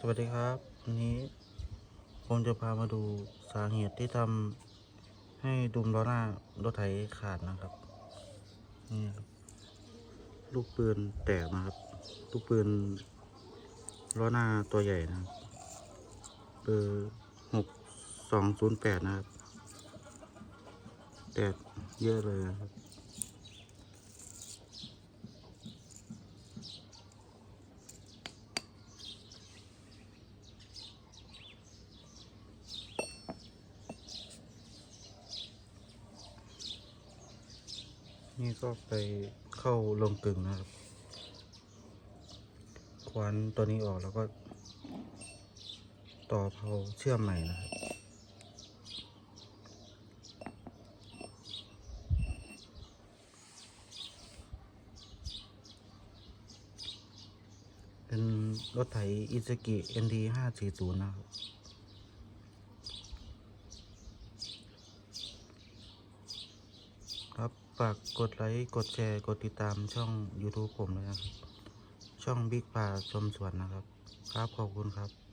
สวัสดีครับวันนี้ผมจะพามาดูสาเหตุที่ทำให้ดุมล้อหน้ารถไถขาดนะครับ นี่ครับ ลูกปืนแตกนะครับ ลูกปืนล้อหน้าตัวใหญ่นะเบอร์หกสองศูนย์แปดนะครับ แตกเยอะเลยนะครับ นี่ก็ไปเข้าลงกึ่งนะครับ ควันตัวนี้ออกแล้วก็ ต่อเพาเชื่อมใหม่นะครับเป็นรถไถอิซ a กิ ND ห้าสี่ศูนย์นะครับ ครับ ฝากกดไลค์ กดแชร์ กดติดตามช่อง YouTube ผมเลยนะครับ ช่องบิ๊กป่าชมสวนนะครับ ครับขอบคุณครับ